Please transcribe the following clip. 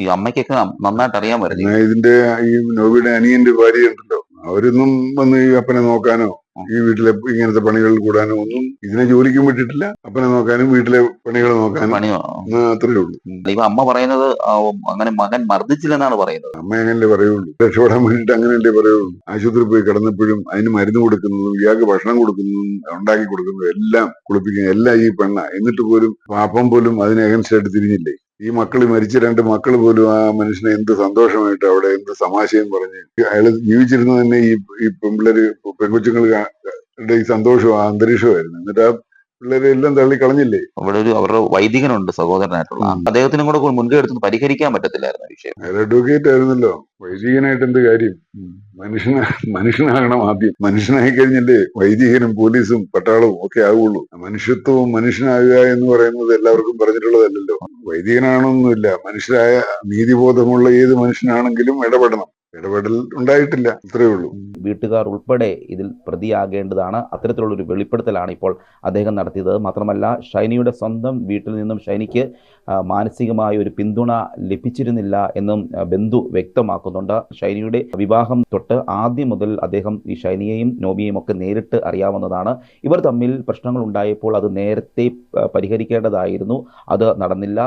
ഈ അമ്മയ്ക്കൊക്കെ നന്നായിട്ട് അറിയാൻ പറ്റും. ഇതിന്റെ ഈ നോബിയുടെ അനിയന്റെ ഭാര്യ ഉണ്ടല്ലോ. അവരൊന്നും വന്ന് ഈ അപ്പനെ നോക്കാനോ ഈ വീട്ടിലെ ഇങ്ങനത്തെ പണികളിൽ കൂടാനോ ഒന്നും ഇതിനെ ജോലിക്കും വിട്ടിട്ടില്ല. അപ്പനെ നോക്കാനും വീട്ടിലെ പണികൾ നോക്കാനും പണിയോ അത്രേ ഉള്ളൂ. ഇപ്പൊ അമ്മ പറയുന്നത് അങ്ങനെ മകൻ മർദ്ദിച്ചില്ലെന്നാണ് പറയുന്നത്. അമ്മ അങ്ങനല്ലേ പറയുള്ളൂ. രക്ഷപ്പെടാൻ വേണ്ടിട്ട് അങ്ങനെയല്ലേ പറയുള്ളൂ. ആശുപത്രിയിൽ പോയി കിടന്നപ്പോഴും അതിന് മരുന്ന് കൊടുക്കുന്നതും ഇയാൾക്ക് ഭക്ഷണം കൊടുക്കുന്നതും ഉണ്ടാക്കി കൊടുക്കുന്നതും എല്ലാം കുളിപ്പിക്കുന്ന എല്ലാം ഈ പെണ്ണ. എന്നിട്ട് പോലും പാപ്പം പോലും അതിനെ അഗൻസ്റ്റ് ആയിട്ട് തിരിഞ്ഞില്ലേ? ഈ മക്കൾ മരിച്ച രണ്ട് മക്കൾ പോലും ആ മനുഷ്യനെ എന്ത് സന്തോഷമായിട്ട് അവിടെ എന്ത് സമാശയം പറഞ്ഞ് അയാൾ ജീവിച്ചിരുന്ന തന്നെ ഈ ഈ പെൺപിള്ളേര് പെൺകൊച്ചുങ്ങൾ ഈ സന്തോഷവും ആ അന്തരീക്ഷമായിരുന്നു എന്നിട്ട് ആ പിള്ളേരെ എല്ലാം തള്ളി കളഞ്ഞില്ലേ? അവിടെ ഒരു അവരുടെ വൈദികനുണ്ട് സഹോദരനായിട്ടുള്ള. അദ്ദേഹത്തിനും കൂടെ മുൻകൈ എടുത്ത് പരിഹരിക്കാൻ പറ്റത്തില്ലായിരുന്നു വിഷയം. അഡ്വക്കേറ്റ് ആയിരുന്നല്ലോ. വൈദികനായിട്ട് എന്ത് കാര്യം? മനുഷ്യന മനുഷ്യനാകണം ആദ്യം. മനുഷ്യനായി കഴിഞ്ഞല്ലേ? വൈദികനും പോലീസും പട്ടാളവും ഒക്കെ ആവുള്ളൂ. മനുഷ്യത്വവും മനുഷ്യനാകുക എന്ന് പറയുന്നത് എല്ലാവർക്കും പറഞ്ഞിട്ടുള്ളതല്ലല്ലോ. വൈദികനാണൊന്നുമില്ല മനുഷ്യരായ നീതിബോധമുള്ള ഏത് മനുഷ്യനാണെങ്കിലും ഇടപെടണം. ഇടപെടൽ ഉണ്ടായിട്ടില്ല ഇത്രയേ ഉള്ളൂ. വീട്ടുകാർ ഉൾപ്പെടെ ഇതിൽ പ്രതിയാകേണ്ടതാണ്. അത്തരത്തിലുള്ള ഒരു വെളിപ്പെടുത്തലാണ് ഇപ്പോൾ അദ്ദേഹം നടത്തിയത്. മാത്രമല്ല ഷൈനിയുടെ സ്വന്തം വീട്ടിൽ നിന്നും ഷൈനിക്ക് മാനസികമായ ഒരു പിന്തുണ ലഭിച്ചിരുന്നില്ല എന്നും ബന്ധു വ്യക്തമാക്കുന്നുണ്ട്. ഷൈനിയുടെ വിവാഹം തൊട്ട് ആദ്യം മുതൽ അദ്ദേഹം ഈ ഷൈനിയെയും നോബിയെയും ഒക്കെ നേരിട്ട് അറിയാവുന്നതാണ്. ഇവർ തമ്മിൽ പ്രശ്നങ്ങൾ ഉണ്ടായപ്പോൾ അത് നേരത്തെ പരിഹരിക്കേണ്ടതായിരുന്നു. അത് നടന്നില്ല.